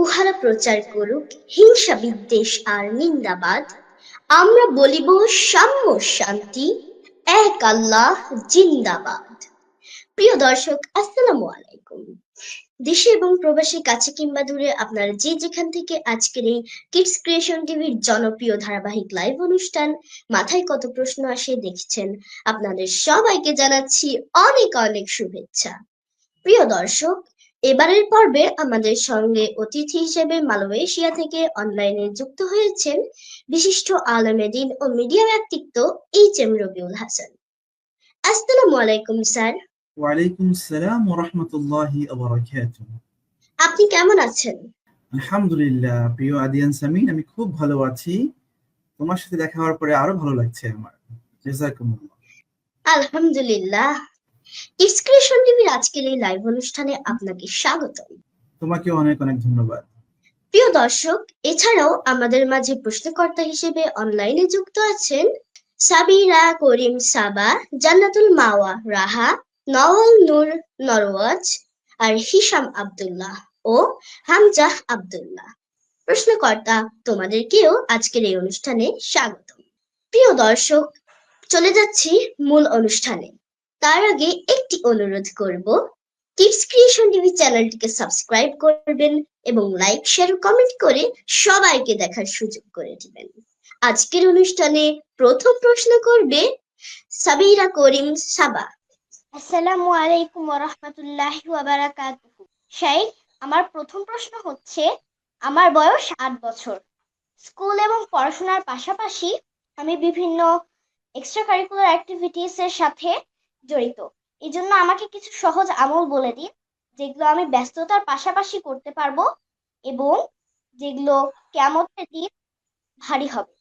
উহারা প্রচার করুক হিংসা বিদ্বেষ আর নিন্দাবাদ। আমরা বলিব, সাম্য শান্তি, এক আল্লাহ জিন্দাবাদ। প্রিয় দর্শক, আসসালামু আলাইকুম। দেশে এবং প্রবাসী কাছে কিংবা দূরে আপনারা যে যেখান থেকে আজকের এই কিডস ক্রিয়েশন টিভির জনপ্রিয় ধারাবাহিক লাইভ অনুষ্ঠান মাথায় কত প্রশ্ন আসে দেখছেন আপনাদের সবাইকে জানাচ্ছি অনেক অনেক শুভেচ্ছা। প্রিয় দর্শক এবারের পর্বে আমাদের সঙ্গে অতিথি হিসেবে মালয়েশিয়া থেকে অনলাইনে যুক্ত হয়েছেন বিশিষ্ট আলমেদিন ও মিডিয়া ব্যক্তিত্ব এইচ এম রবিউল হাসান। আসসালামু আলাইকুম স্যার। ওয়ালাইকুম আসসালাম ওয়া রাহমাতুল্লাহি ওয়া বারাকাতুহু। আপনি কেমন আছেন? আলহামদুলিল্লাহ প্রিয় আদিয়ান সামিন আমি খুব ভালো আছি। তোমার সাথে দেখা হওয়ার পরে আরও ভালো লাগছে আমার। জাযাকুমুল্লাহ আলহামদুলিল্লাহ। কিডস টিভির আজকের এই লাইভ অনুষ্ঠানে আপনাকে স্বাগতম। তোমাকে অনেক অনেক ধন্যবাদ। প্রিয় দর্শক এছাড়াও আমাদের মাঝে প্রশ্নকর্তা হিসেবে অনলাইনে যুক্ত আছেন সাবিরা করিম সাবা জান্নাতুল মাওয়া রাহা নওয়াল নূর নরওয়াজ আর হিসাম আব্দুল্লাহ ও হামজাহ আব্দুল্লাহ। প্রশ্নকর্তা তোমাদেরকেও আজকের এই অনুষ্ঠানে স্বাগত প্রিয় দর্শক চলে যাচ্ছি মূল অনুষ্ঠানে। তার আগে একটি অনুরোধ করব কিডস ক্রিয়েশন টিভি চ্যানেলটিকে সাবস্ক্রাইব করবেন এবং লাইক শেয়ার কমেন্ট করে সবাইকে দেখার সুযোগ করে দিবেন। আজকের অনুষ্ঠানে প্রথম প্রশ্ন করবে সাবিরা করিম সাবা। আসসালামু আলাইকুম ওয়া রাহমাতুল্লাহি ওয়া বারাকাতুহু শাইখ, আমার প্রথম প্রশ্ন হচ্ছে, আমার বয়স আট বছর। স্কুল এবং পড়াশোনার পাশাপাশি আমি বিভিন্ন এক্সট্রা কারিকুলার অ্যাক্টিভিটিস এর সাথে জড়িত। এই জন্য আমাকে কিছু সহজ আমল বলে দিন, যেগুলো আমি ব্যস্ততার পাশাপাশি করতে পারব এবং যেগুলো কেমতের দিন ভারী হবে।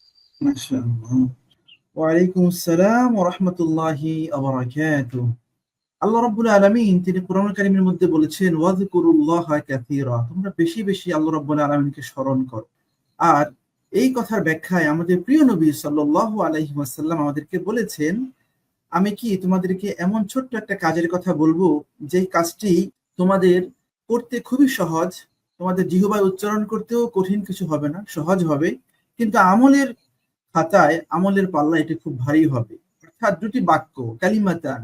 ওয়ালাইকুম আসসালাম ওয়া রাহমাতুল্লাহি ওয়া বারাকাতুহু আল্লাহ রাব্বুল আলামিন, তিনি কোরআন কারীমের মধ্যে বলেছেন, ওয়াযকুরুল্লাহা কাসীরা তোমরা বেশি বেশি আল্লাহ রাব্বুল আলামিনকে স্মরণ করো। আর এই কথার ব্যাখ্যায় আমাদের প্রিয় নবী সাল্লাল্লাহু আলাইহি ওয়াসাল্লাম আমাদেরকে বলেছেন আমি কি তোমাদেরকে এমন ছোট্ট একটা কাজের কথা বলব? যেই কাজটি তোমাদের করতে খুবই সহজ, তোমাদের জিহবায় উচ্চারণ করতেও কঠিন কিছু হবে না, সহজ হবে। কিন্তু আমলের খাতায়, আমলের পাল্লা এটি খুব ভারী হবে। অর্থাৎ দুটি বাক্য, কালিমাতান,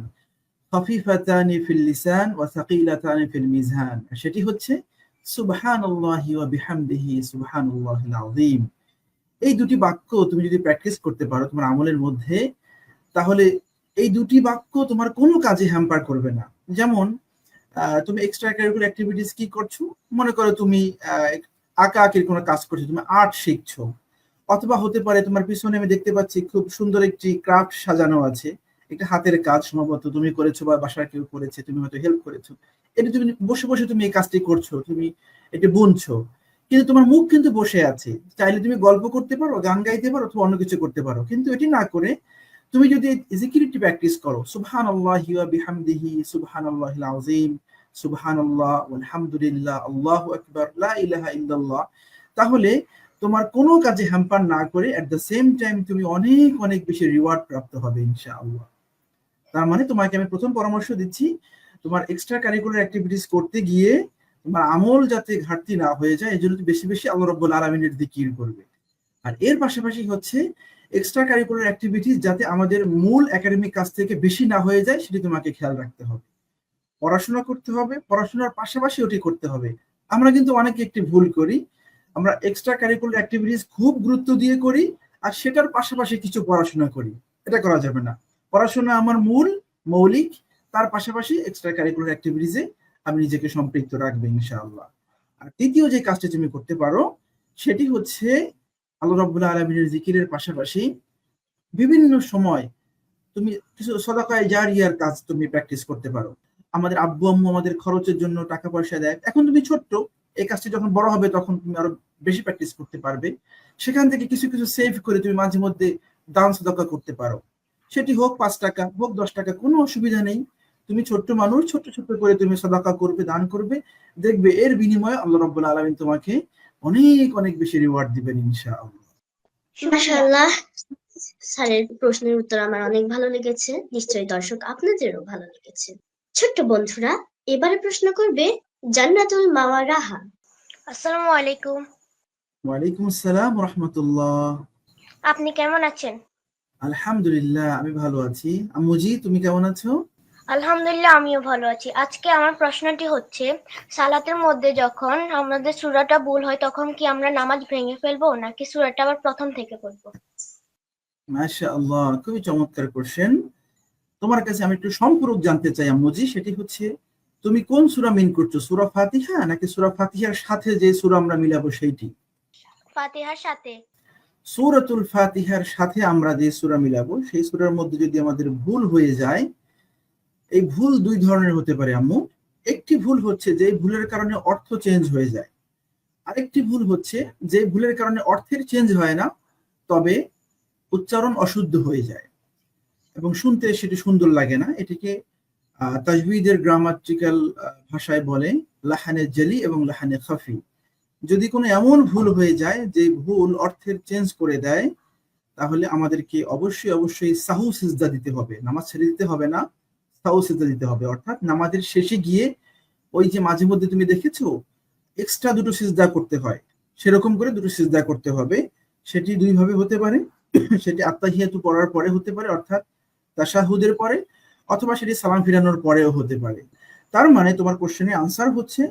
খফিফাতানি ফিল লিসান ওয়া সাকিলাতানি ফিল মিজান। সেটি হচ্ছে, সুবহানাল্লাহি ওয়া বিহামদিহি সুবহানাল্লাহিল আযীম। এই দুটি বাক্য তুমি যদি প্র্যাকটিস করতে পারো তোমার আমলের মধ্যে, তাহলে এই দুটি বাক্য তোমার কোনো কাজে হ্যাম্পার করবে না। যেমন তুমি এক্সট্রা কারিকুলার অ্যাক্টিভিটিস কি করছ? মনে করো তুমি আঁকা আঁকির কোনো কাজ করছ, তুমি আর্ট শিখছো। অথবা হতে পারে তোমার পিছনে আমি দেখতে পাচ্ছি খুব সুন্দর একটি ক্রাফট সাজানো আছে। একটা হাতের কাজ সম্ভবত তুমি করেছ বা বাসার কেউ করেছে, তুমি হয়তো হেল্প করেছ। এটা তুমি বসে বসে তুমি এই কাজটি করছ, তুমি এটা বুনছো। কিন্তু তোমার মুখ কিন্তু বসে আছে। চাইলে তুমি গল্প করতে পারো, গান গাইতে পারো, অথবা অন্য কিছু করতে পারো। কিন্তু এটি না করে তুমি যদি জিকিরটি প্র্যাকটিস করো সুবহান আল্লাহ বিহামদিহি সুবহান আল্লাহিল আযীম সুবহান আল্লাহ আলহামদুলিল্লাহ আল্লাহু আকবার ইলাহা ইল্লাল্লাহ, তাহলে তোমার কোনো কাজে হ্যাম্পার না করে এট দ্য সেম টাইম তুমি অনেক অনেক বেশি রিওয়ার্ড প্রাপ্ত হবে ইনশাআল্লাহ। তার মানে তোমাকে আমি প্রথম পরামর্শ দিচ্ছি, তোমার এক্সট্রা কারিকুলার অ্যাক্টিভিটিস করতে গিয়ে তোমার আমল যাতে ঘাটতি না হয়ে যায় এই জন্য বেশি বেশি আল্লাহ রব্বুল আলমিনের দিকির করবে। আর এর পাশাপাশি হচ্ছে এক্সট্রা কারিকুলার অ্যাক্টিভিটিস যাতে আমাদের মূল একাডেমিক কাজ থেকে বেশি না হয়ে যায়, সেটি তোমাকে খেয়াল রাখতে হবে। পড়াশোনা করতে হবে, পড়াশোনার পাশাপাশি ওটি করতে হবে। আমরা কিন্তু অনেকে একটি ভুল করি। আমরা এক্সট্রা কারিকুলার অ্যাক্টিভিটিস খুব গুরুত্ব দিয়ে করি আর সেটার পাশাপাশি কিছু পড়াশোনা করি। এটা করা যাবে না। পড়াশোনা আমার মূল, মৌলিক, তার পাশাপাশি এক্সট্রা কারিকুলার অ্যাক্টিভিটিসে আমি নিজেকে সম্পৃক্ত রাখব ইনশাআল্লাহ। আর তৃতীয় যে কাজটা তুমি করতে পারো, সেটি হচ্ছে আল্লাহ রাব্বুল আলমিনের জিকিরের পাশাপাশি বিভিন্ন সময় তুমি কিছু সদাকায় জারিয়ার কাজ তুমি প্র্যাকটিস করতে পারো। আমাদের আব্বু আম্মু আমাদের খরচের জন্য টাকা পয়সা দেয়। এখন তুমি ছোট্ট, এই কাজটি যখন বড় হবে তখন তুমি আরও বেশি প্র্যাকটিস করতে পারবে। সেখান থেকে কিছু কিছু সেভ করে তুমি মাঝে মধ্যে দান সদকা করতে পারো। সেটি হোক পাঁচ টাকা, হোক দশ টাকা, কোনো অসুবিধা নেই। তুমি ছোট্ট মানুষ, ছোট্ট ছোট্ট করে তুমি সদাকা করবে, দান করবে। দেখবে এর বিনিময়ে আল্লাহ রব্বুল আলমিন তোমাকে অনেক অনেক বেশি রিওয়ার্ড দিবেন ইনশাআল্লাহ। মাশাআল্লাহ। স্যারের প্রশ্নের উত্তর আমার অনেক ভালো লেগেছে। নিশ্চয়ই দর্শক আপনাদেরও ভালো লেগেছে। ছোট্ট বন্ধুরা এবারে প্রশ্ন করবে জান্নাতুল মাওয়া রাহা। আসসালামু আলাইকুম। ওয়ালাইকুম আসসালাম রহমতুল্লাহ। আপনি কেমন আছেন? আলহামদুলিল্লাহ আমি ভালো আছি। আম্মুজি তুমি কেমন আছো? আলহামদুলিল্লাহ আমিও ভালো আছি। আজকে আমার প্রশ্নটি হচ্ছে সালাতের মধ্যে যখন আমাদের সুরাটা ভুল হয় তখন কি আমরা নামাজ ভেঙে ফেলব নাকি সুরাটা আবার প্রথম থেকে পড়ব? মাশা আল্লাহ খুবই চমৎকার কোশ্চেন তোমার কাছে আমি একটু সম্পূরক জানতে চাই আম্মুজি সেটি হচ্ছে তুমি কোন সূরা মিন করছ সূরা ফাতিহা নাকি সূরা ফাতিহার সাথে যে সূরা আমরা মিলাবো সেইটি? ফাতিহার সাথে। সূরাতুল ফাতিহার সাথে আমরা যে সূরা মিলাবো সেই সুরার মধ্যে যদি আমাদের ভুল হয়ে যায় এই ভুল দুই ধরনের হতে পারে, আম্মু। একটি ভুল হচ্ছে যে ভুলের কারণে অর্থ চেঞ্জ হয়ে যায়। আরেকটি ভুল হচ্ছে যে ভুলের কারণে অর্থের চেঞ্জ হয় না, তবে উচ্চারণ অশুদ্ধ হয়ে যায়। এবং শুনতে সেটি সুন্দর লাগে না। এটিকে তাজবিদের গ্রামাটিক্যাল ভাষায় বলে লাহানে জেলি এবং লাহানে খাফি। যদি কোনো এমন ভুল হয়ে যায় যে ভুল অর্থের চেঞ্জ করে দেয়, তাহলে আমাদেরকে অবশ্যই অবশ্যই সাহু সিজদা দিতে হবে। নামাজ ছেড়ে দিতে হবে না। সাহু সিজদা দিতে হবে। অর্থাৎ নামাজের শেষে গিয়ে ওই যে মাঝে মধ্যে তুমি দেখেছ এক্সট্রা দুটো সিজদা করতে হয়। সেরকম করে দুটো সিজদা করতে হবে। সেটি দুই ভাবে হতে পারে। সেটি আত্মাহিয়াতু পড়ার পরে হতে পারে, অর্থাৎ তাশাহুদের পরে, অথবা সেটি সালাম ফিরানোর পরেও হতে পারে। তার মানে তোমার কোশ্চেনের আনসার হচ্ছে,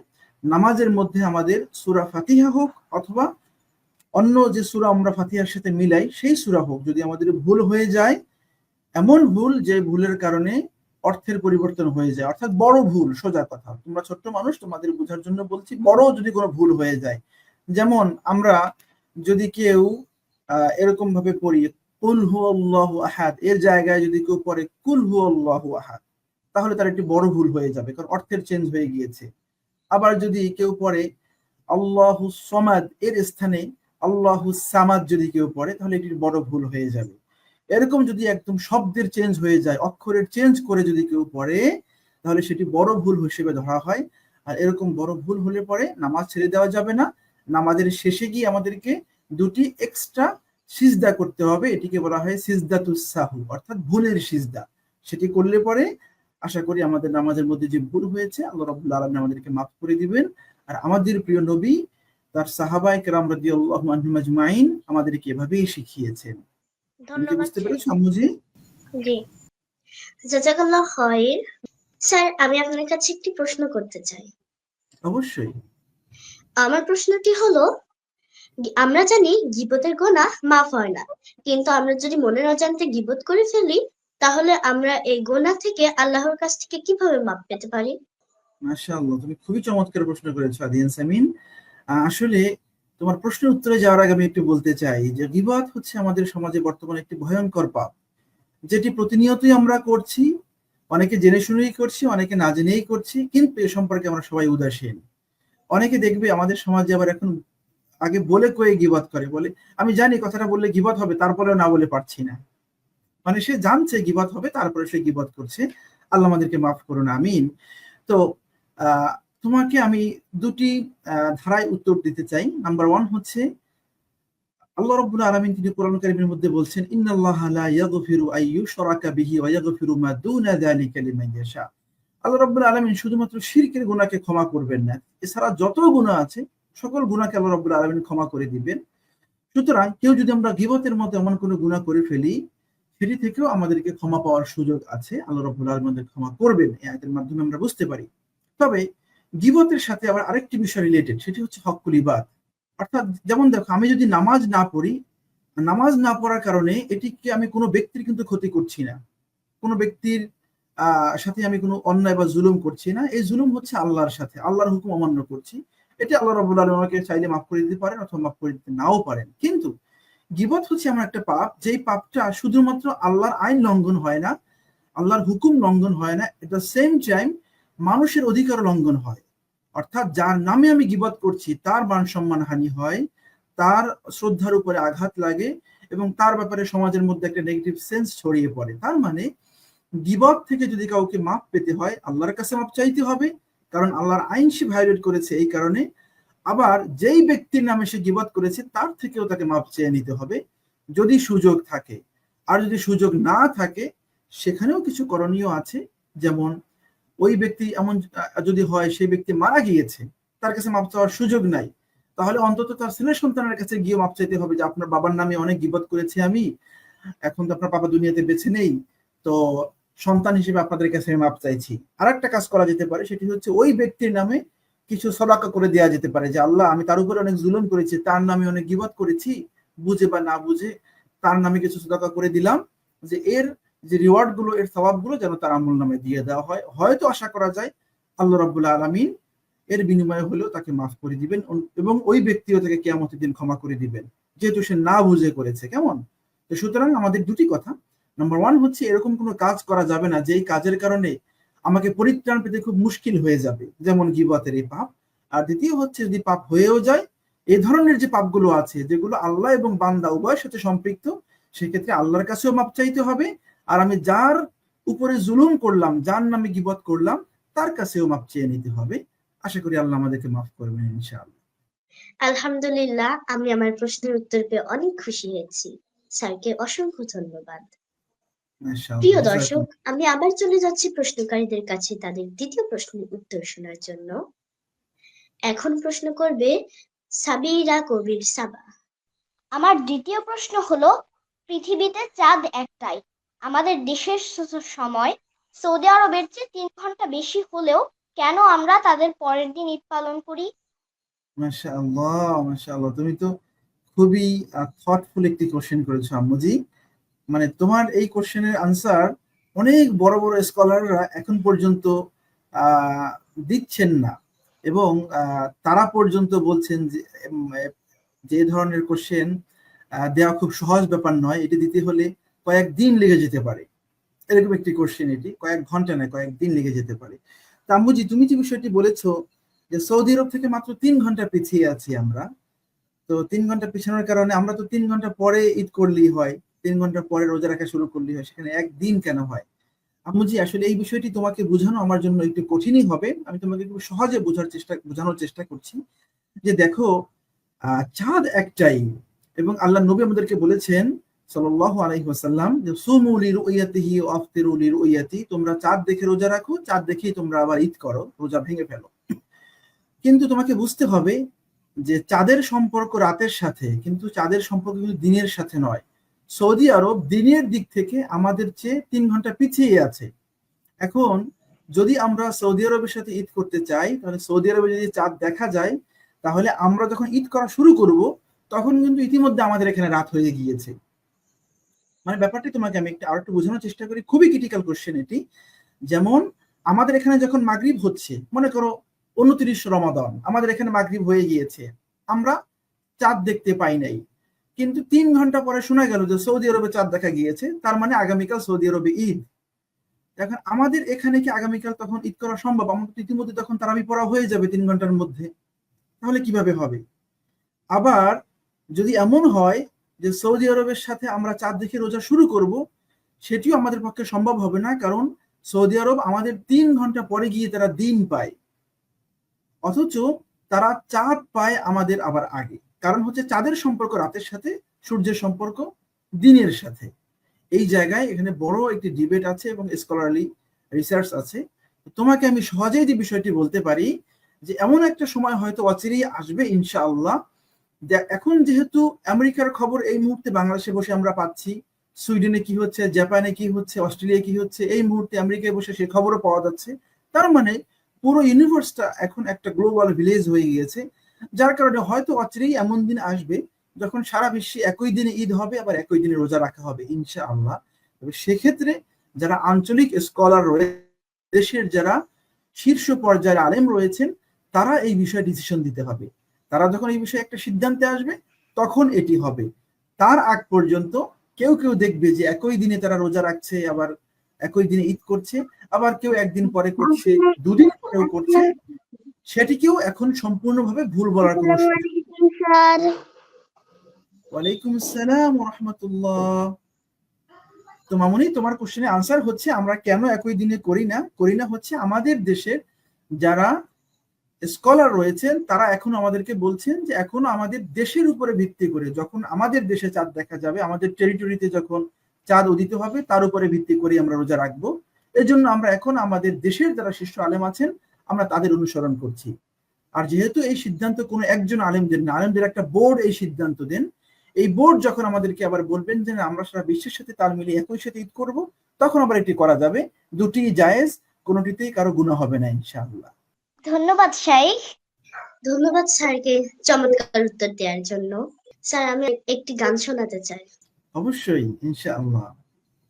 নামাজের মধ্যে আমাদের সুরা ফাতিহা হোক অথবা অন্য যে সুরা আমরা ফাতিহার সাথে মিলাই, সেই সুরা হোক যদি আমাদের ভুল হয়ে যায়, এমন ভুল যে ভুলের কারণে অর্থের পরিবর্তন হয়ে যায়। অর্থাৎ বড় ভুল, সোজা কথা। তোমরা ছোট্ট মানুষ, তোমাদের বোঝার জন্য বলছি, বড় যদি কোনো ভুল হয়ে যায়, যেমন আমরা যদি কেউ এরকম ভাবে পড়ি, কুল হু আল্লাহু আহাদ এর জায়গায় যদি কেউ পড়ে, কুল হু আল্লাহু আহাদ তাহলে তার একটি বড় ভুল হয়ে যাবে, কারণ অর্থের চেঞ্জ হয়ে গিয়েছে। আবার যদি কেউ পড়ে, আল্লাহু সমাদ এর স্থানে আল্লাহু সামাদ যদি কেউ পড়ে, তাহলে এটির বড় ভুল হয়ে যাবে। এরকম যদি একদম শব্দের চেঞ্জ হয়ে যায়, অক্ষরের চেঞ্জ করে যদি কেউ পড়ে, তাহলে সেটি বড় ভুল হিসেবে ধরা হয়। আর এরকম বড় ভুল হলে পরে নামাজ ছেড়ে দেওয়া যাবে না। নামাজের শেষে গিয়ে আমাদেরকে দুটি এক্সট্রা সিজদা করতে হবে। এটিকে বলা হয় সিজদাতুস সাহু, অর্থাৎ ভুলের সিজদা। সেটি করলে পরে আশা করি আমাদের নামাজের মধ্যে যে ভুল হয়েছে, আল্লাহ রাব্বুল আলামিন আমাদেরকে মাফ করে দিবেন। আর আমাদের প্রিয় নবী, তার সাহাবায়ে কেরাম আনহুম আজমাইন আমাদেরকে এভাবেই শিখিয়েছেন। ধন্যবাদ বুঝতে স্যার। পেরেছ আম্মুজি? জি। জাজাকাল্লাহ খয়ের স্যার আমি আপনার কাছে একটি প্রশ্ন করতে চাই। অবশ্যই। আমার প্রশ্নটি হলো আমরা জানি গিবতের গোনা মাফ হয় না কিন্তু আমরা যদি মনের অজান্তে গিবত করে ফেলি তাহলে আমরা এই গোনা থেকে আল্লাহর কাছ থেকে কীভাবে মাপ পেতে পারি? মাশাআল্লাহ তুমি খুবই চমৎকার প্রশ্ন করেছ আদিয়ান সামিন। আসলে তোমার প্রশ্নের উত্তরে যাওয়ার আগে আমি একটু বলতে চাই যে গিবত হচ্ছে আমাদের সমাজে বর্তমানে একটি ভয়ঙ্কর পাপ যেটি প্রতিনিয়তই আমরা করছি অনেকে জেনে শুনেই করছি অনেকে না জেনেই করছি কিন্তু এ সম্পর্কে আমরা সবাই উদাসীন। অনেকে দেখবে আমাদের সমাজে আবার এখন আগে বলে কয়ে গিবত করে বলে আমি জানি কথাটা বললে গিবত হবে তারপরেও না বলে পারছি না। মানে সে জানছে গিবত হবে তারপরে সে গিবত করছে। আল্লাহ আমাদেরকে মাফ করুন আমিন। তো আহ, তোমাকে আমি দুটি ধারায় উত্তর দিতে চাই। নাম্বার ওয়ান হচ্ছে, আল্লাহ রাব্বুল আলামিন তিনি কোরআন কারীমের মধ্যে বলছেন, ইন্নাল্লাহা লা ইয়াগফিরু আন ইউশরাকা বিহি ওয়া ইয়াগফিরু মা দুনা যালিকা লিমান ইয়াশা. আল্লাহ রাব্বুল আলামিন শুধুমাত্র শিরকের গুনাহকে ক্ষমা করবেন না, এছাড়া যত গুনাহ আছে, সকল গুনাহকে আল্লাহ রাব্বুল আলামিন ক্ষমা করে দিবেন। সুতরাং কেউ যদি আমরা গিবতের মতো এমন কোনো গুনাহ করে ফেলি, সেটি থেকেও আমাদেরকে ক্ষমা পাওয়ার সুযোগ আছে, আল্লাহ রাব্বুল আলামিন ক্ষমা করবেন, এই আয়াতের মাধ্যমে আমরা বুঝতে পারি। তবে গিবতের সাথে আবার আরেকটি বিষয় রিলেটেড সেটি হচ্ছে হকুল ইবাদ। অর্থাৎ যেমন দেখো, আমি যদি নামাজ না পড়ি, নামাজ না পড়ার কারণে এটিকে আমি কোনো ব্যক্তির কিন্তু ক্ষতি করছি না। কোনো ব্যক্তির সাথে আমি কোনো অন্যায় বা জুলুম করছি না। এই জুলুম হচ্ছে আল্লাহর সাথে, আল্লাহর হুকুম অমান্য করছি। এটি আল্লাহ রাবুল আলম আমাকে চাইলে মাফ করে দিতে পারেন অথবা মাফ করে দিতে নাও পারেন। কিন্তু গিবত হচ্ছে এমন একটা পাপ, যেই পাপটা শুধুমাত্র আল্লাহর আইন লঙ্ঘন হয় না, আল্লাহর হুকুম লঙ্ঘন হয় না এট দ্য সেম টাইম মানুষের অধিকার লঙ্ঘন হয়। অর্থাৎ যার নামে আমি গিবত করছি, তার মান সম্মান হানি হয়, তার শ্রদ্ধার উপরে আঘাত লাগে এবং তার ব্যাপারে সমাজের মধ্যে একটা নেগেটিভ সেন্স ছড়িয়ে পড়ে। তার মানে গিবত থেকে যদি কাউকে মাপ পেতে হয়, আল্লাহর কাছে মাপ চাইতে হবে, কারণ আল্লাহর আইন সে ভায়োলেট করেছে এই কারণে। আবার যেই ব্যক্তির নামে সে গিবত করেছে, তার থেকেও তাকে মাপ চেয়ে নিতে হবে, যদি সুযোগ থাকে। আর যদি সুযোগ না থাকে, সেখানেও কিছু করণীয় আছে, যেমন ওই ব্যক্তি এমন যদি হয়, সেই ব্যক্তি মারা গিয়েছে, তার কাছে মাপ চাওয়ার সুযোগ নাই। তাহলে অন্তত তার ছেলে সন্তানের কাছে গিয়ে মাপ চাইতে হবে যে, আপনার বাবার নামে অনেক গিবত করেছি আমি, এখন তো আপনার বাবা দুনিয়াতে বেছে নেই, তো সন্তান হিসেবে আপনাদের কাছে আমি মাপ চাইছি। আর একটা কাজ করা যেতে পারে, সেটি হচ্ছে ওই ব্যক্তির নামে কিছু সদাকা করে দেওয়া যেতে পারে, যে, আল্লাহ, আমি তার উপরে অনেক জুলুম করেছি, তার নামে অনেক গিবত করেছি, বুঝে বা না বুঝে তার নামে কিছু সদাকা করে দিলাম, যে, এর যে রিওয়ার্ডগুলো, এর স্বভাবগুলো যেন তার আমল নামে দিয়ে দেওয়া হয়। হয়তো আশা করা যায় আল্লাহ রাবুল্লাহ আলমিন এর বিনিময়ে হলেও তাকে মাফ করে দিবেন এবং ওই ব্যক্তিও তাকে কেয়ামতের দিন ক্ষমা করে দিবেন। যেহেতু সে না বুঝে করেছে, কেমন? তো সুতরাং আমাদের দুটি কথা। নাম্বার ওয়ান হচ্ছে, এরকম কোনো কাজ করা যাবে না, যেই কাজের কারণে আমাকে পরিত্রাণ পেতে খুব মুশকিল হয়ে যাবে, যেমন গিবতের এই পাপ। আর দ্বিতীয় হচ্ছে, যদি পাপ হয়েও যায় এই ধরনের যে পাপগুলো আছে, যেগুলো আল্লাহ এবং বান্দা উভয়ের সাথে সম্পৃক্ত, সেক্ষেত্রে আল্লাহর কাছেও মাপ চাইতে হবে আর আমি যার উপরে জুলুম করলাম যার নামে গিবত করলাম তার কাছেও মাপ চেয়ে নিতে হবে। আশা করি আল্লাহ আমাদেরকে মাফ করবেন ইনশাআল্লাহ। আলহামদুলিল্লাহ আমি আমার প্রশ্নের উত্তর পেয়ে অনেক খুশি হয়েছি। স্যারকে অসংখ্য ধন্যবাদ। প্রিয় দর্শক আমি আবার চলে যাচ্ছি প্রশ্নকারীদের কাছে তাদের দ্বিতীয় প্রশ্নের উত্তর শোনার জন্য। এখন প্রশ্ন করবে সাবিরা কবির সাবা। আমার দ্বিতীয় প্রশ্ন হলো পৃথিবীতে চাঁদ একটাই আমাদের দেশের সময় সৌদি আরবের চেয়ে তিন ঘণ্টা বেশি হলেও কেন আমরা তাদের পরের দিন ঈদ পালন করি? মাশাআল্লাহ মাশাআল্লাহ। তুমি তো খুবই থটফুল একটি কোশ্চেন করেছ, আম্মুজি। মানে তোমার এই কোশ্চেনের আনসার অনেক বড় বড় স্কলাররা এখন পর্যন্ত দিচ্ছেন না। এবং তারা পর্যন্ত বলছেন যে যে ধরনের কোশ্চেন দেওয়া খুব সহজ ব্যাপার নয়। এটি দিতে হলে কয়েকদিন লেগে যেতে পারে। এরকম একটি কোশ্চেন এটি। কয়েক ঘণ্টা নয় কয়েকদিন লেগে যেতে পারে। তা আম্মুজি, তুমি যে বিষয়টি বলেছ যে সৌদি আরব থেকে মাত্র তিন ঘণ্টা পিছিয়ে আছি আমরা, তো তিন ঘণ্টা পিছানোর কারণে আমরা তো তিন ঘণ্টা পরে ঈদ করলেই হয়, তিন ঘণ্টা পরে রোজা রাখা শুরু করলেই হয়, সেখানে একদিন কেন হয়? আম্মুজি, আসলে এই বিষয়টি তোমাকে বোঝানো আমার জন্য একটু কঠিনই হবে। আমি তোমাকে খুব সহজে বোঝার চেষ্টা, বোঝানোর চেষ্টা করছি যে দেখো চাঁদ একটাই এবং আল্লাহ নবী আমাদেরকে বলেছেন সাল্লাল্লাহু আলাইহি ওয়াসাল্লাম, যে সুমু লিরুইয়াতিহি ওয়া আফতিরু লিরুইয়াতি, তোমরা চাঁদ দেখে রোজা রাখো, চাঁদ দেখেই তোমরা আবার ঈদ করো, রোজা ভেঙে ফেলো। কিন্তু তোমাকে বুঝতে হবে যে চাঁদের সম্পর্ক রাতের সাথে, কিন্তু চাঁদের সম্পর্ক কিন্তু দিনের সাথে নয়। সৌদি আরব দিনের দিক থেকে আমাদের চেয়ে তিন ঘণ্টা পিছিয়ে আছে। এখন যদি আমরা সৌদি আরবের সাথে ঈদ করতে চাই, তাহলে সৌদি আরবে যদি চাঁদ দেখা যায়, তাহলে আমরা যখন ঈদ করা শুরু করব, তখন কিন্তু ইতিমধ্যে আমাদের এখানে রাত হয়ে গিয়েছে। মানে ব্যাপারটি তোমাকে আমি একটু আর একটু বোঝানোর চেষ্টা করি। খুবই ক্রিটিক্যাল কোশ্চেন এটি। যেমন, আমাদের এখানে যখন মাগরিব হচ্ছে, মনে করো উনত্রিশ রমাদান, আমাদের এখানে মাগরিব হয়ে গিয়েছে। আমরা চাঁদ দেখতে পাই নাই। কিন্তু তিন ঘণ্টা পরে শোনা গেল যে সৌদি আরবে চাঁদ দেখা গিয়েছে, তার মানে আগামীকাল সৌদি আরবে ঈদ। এখন আমাদের এখানে কি আগামীকাল তখন ঈদ করা সম্ভব? আমাদের ইতিমধ্যে তখন তারাবি পড়া হয়ে যাবে তিন ঘণ্টার মধ্যে। তাহলে কীভাবে হবে? আবার যদি এমন হয় যে সৌদি আরবের সাথে আমরা চাঁদ দেখে রোজা শুরু করব, সেটিও আমাদের পক্ষে সম্ভব হবে না, কারণ সৌদি আরব আমাদের তিন ঘণ্টা পরে গিয়ে তারা দিন পায়। অথচ তারা চাঁদ পায় আমাদের আবার আগে। কারণ হচ্ছে চাঁদের সম্পর্ক রাতের সাথে, সূর্যের সম্পর্ক দিনের সাথে। এই জায়গায় এখানে বড় একটি ডিবেট আছে এবং স্কলারলি রিসার্চ আছে। তোমাকে আমি সহজেই যে বিষয়টি বলতে পারি, যে এমন একটা সময় হয়তো অচিরেই আসবে, ইনশাআল্লাহ এখন যেহেতু আমেরিকার খবর এই মুহূর্তে বাংলাদেশে বসে আমরা পাচ্ছি, সুইডেনে কি হচ্ছে, জাপানে কি হচ্ছে অস্ট্রেলিয়া কি হচ্ছে, এই মুহূর্তে আমেরিকায় বসে সে খবরও পাওয়া যাচ্ছে। তার মানে পুরো ইউনিভার্সটা এখন একটা গ্লোবাল ভিলেজ হয়ে গিয়েছে, যার কারণে হয়তো অচিরেই এমন দিন আসবে যখন সারা বিশ্বে একই দিনে ঈদ হবে, আবার একই দিনে রোজা রাখা হবে ইনশা আল্লাহ তবে সেক্ষেত্রে যারা আঞ্চলিক স্কলার রয়েছে দেশের যারা শীর্ষ পর্যায়ের আলেম রয়েছেন, তারা এই বিষয়ে ডিসিশন দিতে হবে। তারা যখন এই বিষয়ে একটা সিদ্ধান্তে আসবে, তখন এটি হবে। তার আগ পর্যন্ত কেউ কেউ দেখবে যে একই দিনে তারা রোজা রাখছে, আবার একই দিনে ঈদ করছে, আবার কেউ একদিন পরে করছে, দুদিন পরেও করছে। সেটিকেও এখন সম্পূর্ণভাবে ভুল বলার কোনো ওয়ালাইকুম আসসালাম রহমতুল্লাহ তো মামুনি, তোমার কোশ্চেনের আনসার হচ্ছে, আমরা কেন একই দিনে করি না? করি না হচ্ছে আমাদের দেশের যারা স্কলার রয়েছেন, তারা এখন আমাদেরকে বলছেন যে এখন আমাদের দেশের উপরে ভিত্তি করে যখন আমাদের দেশে চাঁদ দেখা যাবে, আমাদের টেরিটরিতে যখন চাঁদ উদিত হবে, তার উপরে ভিত্তি করে আমরা রোজা রাখব। এজন্য আমরা এখন আমাদের দেশের যারা শীর্ষ আলেম আছেন, আমরা তাদের অনুসরণ করছি। আর যেহেতু এই সিদ্ধান্ত কোনো একজন আলেম দেন না, আলেমদের একটা বোর্ড এই সিদ্ধান্ত দেন, এই বোর্ড যখন আমাদেরকে আবার বলবেন যে আমরা সারা বিশ্বের সাথে তাল মিলিয়ে একই সাথে ঈদ করব, তখন আবার এটি করা যাবে। দুটি জায়েজ, কোনোটিতেই কারও গুণা হবে না, ইনশাআল্লাহ। ধন্যবাদ শাইখ। ধন্যবাদ স্যারকে চমৎকার উত্তর দেওয়ার জন্য। স্যার আমি একটি গান শোনাতে চাই। অবশ্যই ইনশাআল্লাহ।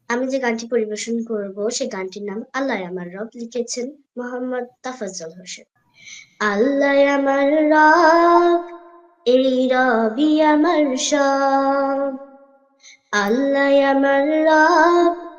আমি যে গানটি পরিবেশন করব সেই গানটির নাম আল্লাহ আমার রব লিখেছেন মোহাম্মদ তাফাজ্জল হোসেন। আল্লাহ আমার রব এই রবি আমার সব। আল্লাহ আমার রব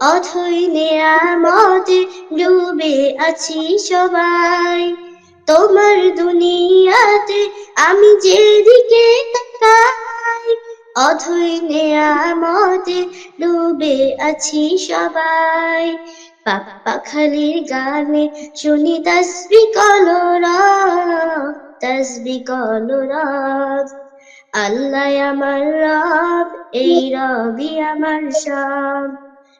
অথই নেয়ামতে ডুবে আছি সবাই। তোমার দুনিয়াতে আমি যেদিকে তাকাই অথই নেয়ামতে ডুবে আছি সবাই। পাপ্পা খালির গানে শুনি তসবি কলরা তসবি কলরা। আল্লাহ আমার রব, এই রবি আমার সব।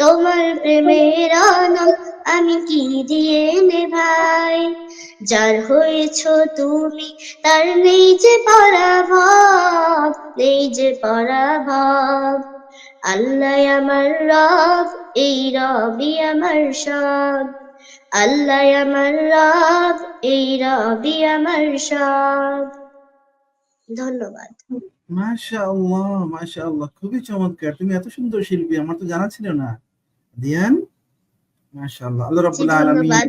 তোমার প্রেমের অনল আমি কি দিয়ে নে ভাই যার হয়েছ তুমি, তার নেই যে পরাভব, নেই যে পরাভব। আল্লাহ আমার রব, এই রবি আমার সব। আল্লাহ আমার রব, এই রবি আমার সব। ধন্যবাদ। মাশাআল্লাহ মাশাআল্লাহ, খুবই চমৎকার। তুমি এত সুন্দর শিল্পী, আমার তো জানা ছিল না। দিয়ান। মাশাআল্লাহ। আল্লাহ রাব্বুল আলামিন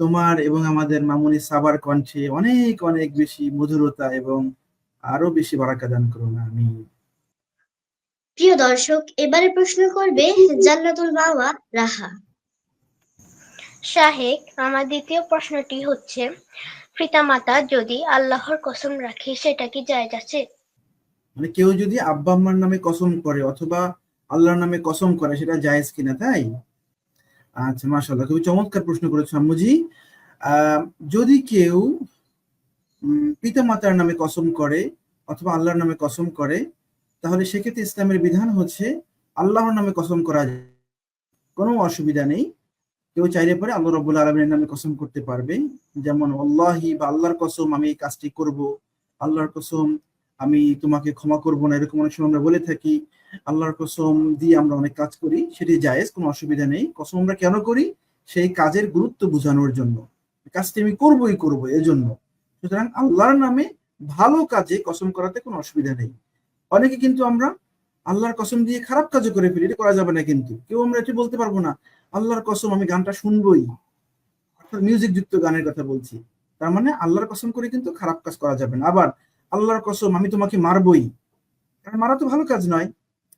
তোমার এবং আমাদের মামুনি সাবার কণ্ঠে অনেক অনেক বেশি মধুরতা এবং আরও বেশি বারাকা দান করুন আমি প্রিয় দর্শক এবারে প্রশ্ন করবে জান্নাতুল মাওয়া রাহা। শাহেক আমার দ্বিতীয় প্রশ্নটি হচ্ছে পিতামাতা যদি আল্লাহর কসম রাখে সেটা কি জায়েজ আছে? মানে কেউ যদি আব্বা আম্মার নামে কসম করে অথবা আল্লাহর নামে কসম করে, সেটা জায়েজ কিনা, তাই? আচ্ছা মাশাআল্লাহ, খুবই চমৎকার প্রশ্ন করেছ আম্মুজি। যদি কেউ পিতা মাতার নামে কসম করে অথবা আল্লাহর নামে কসম করে, তাহলে সেক্ষেত্রে ইসলামের বিধান হচ্ছে আল্লাহর নামে কসম করা। কোনো অসুবিধা নেই। কেউ চাইলে পরে আল্লাহ রব্বুল আলমের নামে কসম করতে পারবে। যেমন, আল্লাহি বা আল্লাহর কসম আমি এই কাজটি করব। আল্লাহর কসম আমি তোমাকে ক্ষমা করব না, এরকম অনেক সময় আমরা বলে থাকি, আল্লাহর কসম দিয়ে আমরা অনেক কাজ করি, সেটি জায়েজ, কোনো অসুবিধা নেই। কসম আমরা কেন করি? সেই কাজের গুরুত্ব বোঝানোর জন্য। কাজটি আমি করবই করব এজন্য। সুতরাং আল্লাহর নামে ভালো কাজে কসম করাতে কোনো অসুবিধা নেই। অনেকে কিন্তু আমরা আল্লাহর কসম দিয়ে খারাপ কাজও করে ফেলি, এটা করা যাবে না কিন্তু। কেউ আমরা এটি বলতে পারব না, আল্লাহর কসম আমি গানটা শুনবই। অর্থাৎ মিউজিক যুক্ত গানের কথা বলছি। তার মানে আল্লাহর কসম করে কিন্তু খারাপ কাজ করা যাবে না। আবার আল্লাহর কসম, আমি তোমাকে মারবই। মারা তো ভালো কাজ নয়।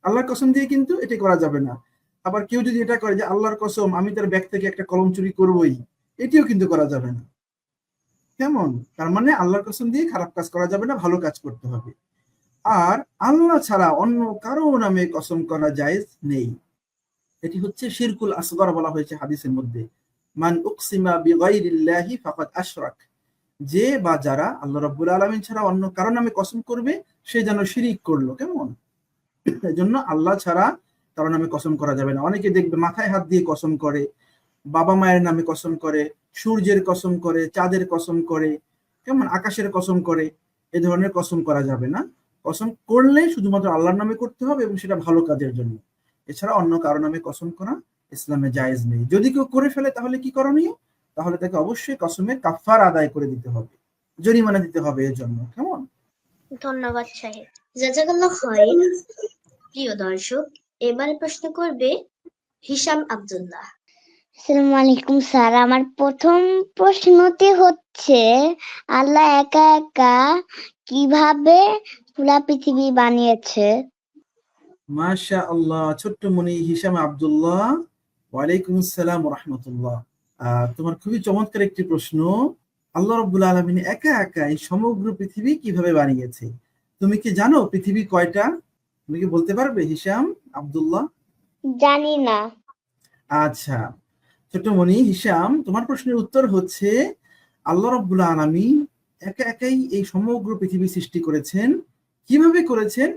আল্লাহর কসম দিয়ে কিন্তু এটি করা যাবে না। আবার কেউ যদি এটা করে যে আল্লাহর কসম, আমি তার ব্যাগ থেকে একটা কলম চুরি করবই, এটিও কিন্তু করা যাবে না। কেমন? তার মানে আল্লাহর কসম দিয়ে খারাপ কাজ করা যাবে না, ভালো কাজ করতে হবে। আর আল্লাহ ছাড়া অন্য কারও নামে কসম করা জায়েজ নেই। এটি হচ্ছে শিরকুল আসগর বলা হয়েছে হাদিসের মধ্যে। মান উকসিমা বিগাইরিল্লাহি ফাকাদ আশরাক। যে বা যারা আল্লাহ রাব্বুল আলামিন ছাড়া অন্য কারও নামে কসম করবে, সে যেন শিরিক করল। কেমন? এজন্য আল্লাহ ছাড়া কারও নামে কসম করা যাবে না। অনেকে দেখবে মাথায় হাত দিয়ে কসম করে, বাবা মায়ের নামে কসম করে, সূর্যের কসম করে, চাঁদের কসম করে, কেমন? আকাশের কসম করে, এ ধরনের কসম করা যাবে না। কসম করলে শুধুমাত্র আল্লাহর নামে করতে হবে এবং সেটা ভালো কাজের জন্য। এছাড়া অন্য কারও নামে কসম করা ইসলামে জায়েজ নেই। যদি কেউ করে ফেলে তাহলে কি করণীয়? তাহলে তাকে অবশ্যই কসমের কাফার আদায় করে দিতে হবে। জরিমানা দিতে হবে এর জন্য কেমন? ধন্যবাদ শাহেক জাজাকাল্লাহ খাইর। প্রিয় দর্শক এবারে প্রশ্ন করবে হিসাম আব্দুল্লাহ। আসসালামু আলাইকুম স্যার। আমার প্রথম প্রশ্নটি হচ্ছে আল্লাহ একা একা কীভাবে খোলা পৃথিবী বানিয়েছে? মাশা আল্লাহ ছোট্ট মনি হিসাম আব্দুল্লাহ ওয়ালাইকুম আসসালাম রহমতুল্লাহ। তোমার খুবই চমৎকার একটি প্রশ্ন। আল্লাহ রব্বুল আলমিন একা একা এই সমগ্র পৃথিবী কীভাবে বানিয়েছে? তুমি কি জানো পৃথিবী কয়টা? তুমি কি বলতে পারবে হিসাম আব্দুল্লাহ? জানি না। আচ্ছা ছোট্ট মনি হিসাম তোমার প্রশ্নের উত্তর হচ্ছে আল্লাহ রব্বুল আলমিন একা একাই এই সমগ্র পৃথিবী সৃষ্টি করেছেন। কীভাবে করেছেন?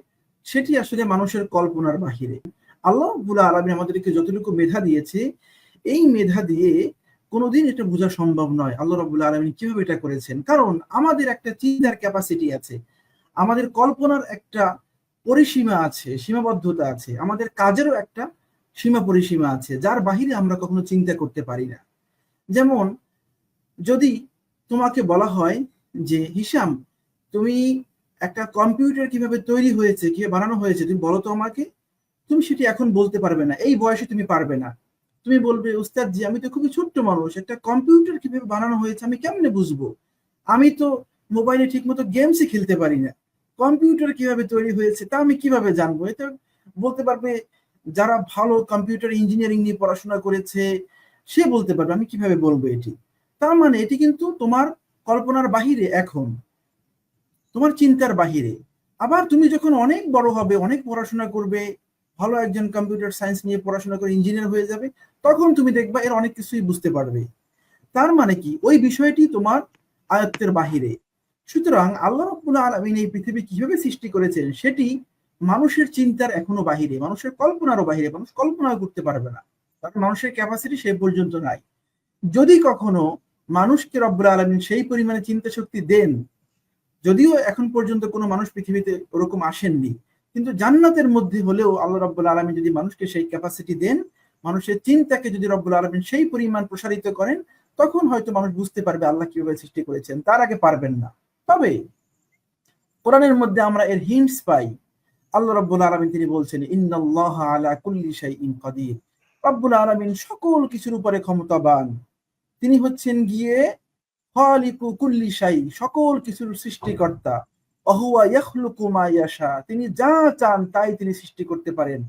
সেটি আসলে মানুষের কল্পনার বাহিরে। আল্লাহ রব্বুল আলমিন আমাদেরকে যতটুকু মেধা দিয়েছে এই মেধা দিয়ে কোনোদিন এটা বোঝা সম্ভব নয়। আল্লাহ রব্বুল আলমিন কীভাবে এটা করেছেন? কারণ আমাদের একটা চিন্তার ক্যাপাসিটি আছে, আমাদের কল্পনার একটা পরিসীমা আছে, সীমাবদ্ধতা আছে, আমাদের কাজেরও একটা সীমা পরিসীমা আছে, যার বাহিরে আমরা কখনো চিন্তা করতে পারি না। যেমন, যদি তোমাকে বলা হয় যে হিসাম তুমি একটা কম্পিউটার কীভাবে তৈরি হয়েছে, কীভাবে বানানো হয়েছে, তুমি বলো তো আমাকে, তুমি সেটি এখন বলতে পারবে না, এই বয়সে তুমি পারবে না। তুমি বলবে উস্তাদ জি আমি তো খুবই ছোট্ট মানুষ, একটা কম্পিউটার কীভাবে বানানো হয়েছে আমি কেমনে বুঝব? আমি তো মোবাইলে ঠিক মতো গেমসই খেলতে পারি না। কম্পিউটার কীভাবে তৈরি হয়েছে তা আমি কীভাবে জানব? এটা বলতে পারবে, যারা ভালো কম্পিউটার ইঞ্জিনিয়ারিং নিয়ে পড়াশোনা করেছে, সে বলতে পারবে, আমি কীভাবে বলব এটি? তার মানে এটি কিন্তু তোমার কল্পনার বাহিরে এখন, তোমার চিন্তার বাহিরে। আবার তুমি যখন অনেক বড় হবে, অনেক পড়াশোনা করবে ভালো একজন কম্পিউটার সায়েন্স নিয়ে পড়াশোনা করে ইঞ্জিনিয়ার হয়ে যাবে, তখন তুমি দেখবা এর অনেক কিছুই বুঝতে পারবে। তার মানে কি? ওই বিষয়টি তোমার আয়ত্তের বাহিরে। সুতরাং আল্লাহ রব্বুল আলমিন এই পৃথিবী কীভাবে সৃষ্টি করেছেন সেটি মানুষের চিন্তার এখনও বাহিরে, মানুষের কল্পনারও বাহিরে, মানুষ কল্পনাও করতে পারবে না। কারণ মানুষের ক্যাপাসিটি সে পর্যন্ত নাই। যদি কখনো মানুষকে রব্বুল আলমিন সেই পরিমাণে চিন্তা শক্তি দেন, যদিও এখন পর্যন্ত কোনো মানুষ পৃথিবীতে ওরকম আসেননি কিন্তু জান্নাতের মধ্যে হলেও আল্লাহ রব্বুল আলমিন যদি মানুষকে সেই ক্যাপাসিটি দেন, মানুষের চিন্তাকে যদি রব্বুল আলমিন সেই পরিমাণ প্রসারিত করেন, তখন হয়তো মানুষ বুঝতে পারবে আল্লাহ কীভাবে সৃষ্টি করেছেন। তার আগে পারবেন না। তবে কোরআনের মধ্যে আমরা এর হিন্টস পাই। আল্লাহ রব্বুল আলমিন তিনি বলছেন, ইন্নাল্লাহ আলা কুল্লি শাইইন কাদির। রব্বুল আলমিন সকল কিছুর উপরে ক্ষমতাবান। তিনি হচ্ছেন গিয়ে খালিকু কুল্লি শাই সকল কিছুর সৃষ্টিকর্তা। তিনি যা চান তাই তিনি সৃষ্টি করতে পারেন।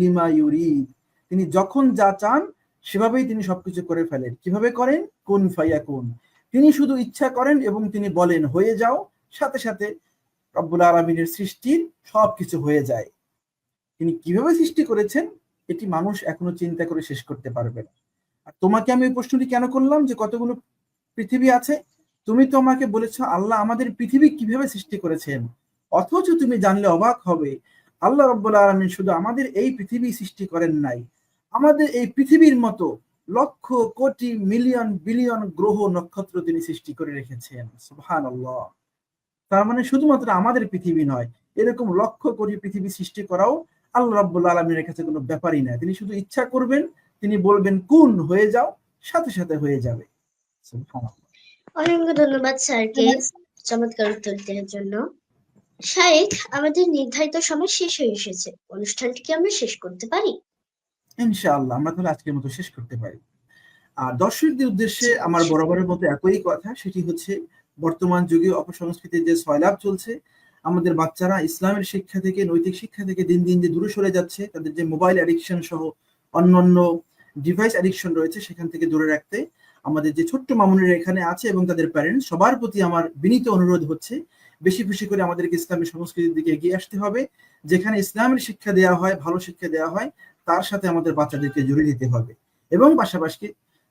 লিমা তিনি যখন যা চান সেভাবেই তিনি সবকিছু করে ফেলেন। কীভাবে করেন? কোন ফাইয়া কোন তিনি শুধু ইচ্ছা করেন এবং তিনি বলেন, হয়ে যাও। সাথে সাথে রব্বুল আলমিনের সৃষ্টির সবকিছু হয়ে যায়। তিনি কীভাবে সৃষ্টি করেছেন? এটি মানুষ এখনও চিন্তা করে শেষ করতে পারবে না। আর তোমাকে আমি প্রশ্নটি কেন করলাম যে কতগুলো পৃথিবী আছে? তুমি তো আমাকে বলেছ, আল্লাহ আমাদের পৃথিবী কীভাবে সৃষ্টি করেছেন? অথচ তুমি জানলে অবাক হবে, আল্লাহ রব্বুল আলমিন শুধু আমাদের এই পৃথিবী সৃষ্টি করেন নাই। আমাদের এই পৃথিবীর মতো লক্ষ, কোটি, মিলিয়ন, বিলিয়ন গ্রহ নক্ষত্র তিনি সৃষ্টি করে রেখেছেন। সুবহান আল্লাহ তার মানে শুধুমাত্র আমাদের পৃথিবী নয়, এরকম লক্ষ, কোটি পৃথিবী সৃষ্টি করাও আল্লাহ রাব্বুল আলমীর কাছে কোনো ব্যাপারই না তিনি শুধু ইচ্ছা করবেন, তিনি বলবেন, কোন হয়ে যাও, সাথে সাথে হয়ে যাবে। সুবহানাল্লাহ। অসংখ্য ধন্যবাদ স্যারকে চমৎকার উত্তর দেওয়ার জন্য। শাইখ আমাদের নির্ধারিত সময় শেষ হয়ে এসেছে। অনুষ্ঠানটি কি আমরা শেষ করতে পারি? ইনশাআল্লাহ আমরা তাহলে আজকের মতো শেষ করতে পারি। আর দর্শকদের উদ্দেশ্যে আমার বরাবরের মতো একই কথা সেটি হচ্ছে বর্তমান যুগে অপসংস্কৃতির যে সয়লাভ চলছে আমাদের বাচ্চারা ইসলামের শিক্ষা থেকে নৈতিক শিক্ষা থেকে দিন দিন যে দূরে সরে যাচ্ছে তাদের যে মোবাইল অ্যাডিকশন সহ অন্যান্য ডিভাইস অ্যাডিকশন রয়েছে সেখান থেকে দূরে রাখতে। আমাদের যে ছোট্ট মামুনিরা এখানে আছে এবং তাদের প্যারেন্টস সবার প্রতি আমার বিনীত অনুরোধ হচ্ছে, বেশি বেশি করে আমাদেরকে ইসলামী সংস্কৃতির দিকে এগিয়ে আসতে হবে, যেখানে ইসলামের শিক্ষা দেওয়া হয়, ভালো শিক্ষা দেওয়া হয়, তার সাথে আমাদের বাচ্চাদেরকে জুড়ে দিতে হবে। এবং পাশাপাশি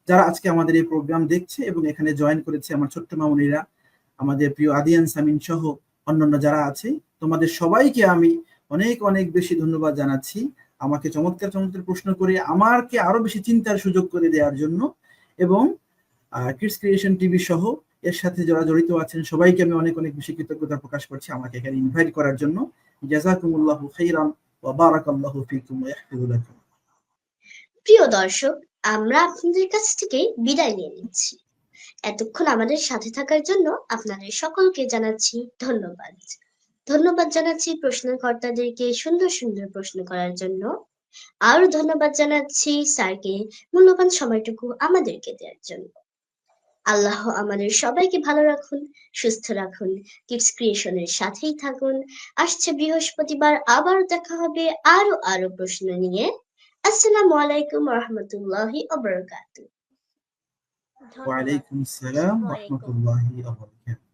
যারা আজকে আমাদের এই প্রোগ্রাম দেখছে এবং এখানে জয়েন করেছে আমার ছোট্ট মামুনিরা, আমাদের প্রিয় আদিয়ান সামিন সহ অন্যান্য যারা আছে, তোমাদের সবাইকে আমি অনেক অনেক বেশি ধন্যবাদ জানাচ্ছি। আমাকে চমৎকার চমৎকার প্রশ্ন করে আমারকে আরও বেশি চিন্তার সুযোগ করে দেওয়ার জন্য এবং কিডস ক্রিয়েশন টিভি সহ এর সাথে যারা জড়িত আছেন, সবাইকে আমি অনেক অনেক বেশি কৃতজ্ঞতা প্রকাশ করছি আমাকে এখানে ইনভাইট করার জন্য। জাজাকুমুল্লাহু খাইরান ওয়া বারাকাল্লাহু ফিকুম ওয়া ইয়াহফিযু প্রিয় দর্শক, আমরা আপনাদের কাছ থেকে বিদায় নিয়ে নিচ্ছি। এতক্ষণ আমাদের সাথে থাকার জন্য আপনাদের সকলকে জানাচ্ছি ধন্যবাদ। ধন্যবাদ জানাচ্ছি প্রশ্নকর্তাদেরকে সুন্দর সুন্দর প্রশ্ন করার জন্য। আরও ধন্যবাদ জানাচ্ছি স্যারকে মূল্যবান সময়টুকু আমাদেরকে দেওয়ার জন্য। আল্লাহ আমাদের সবাইকে ভালো রাখুন, সুস্থ রাখুন, কিডস ক্রিয়েশনের সাথেই থাকুন। আসছে বৃহস্পতিবার আবার দেখা হবে আরও আরও প্রশ্ন নিয়ে। আসসালামু আলাইকুম রহমতুল্লাহি ওয়া ওয়ালাইকুম আসসালাম রহমতুল্লাহি ওয়া বারাকাতুহু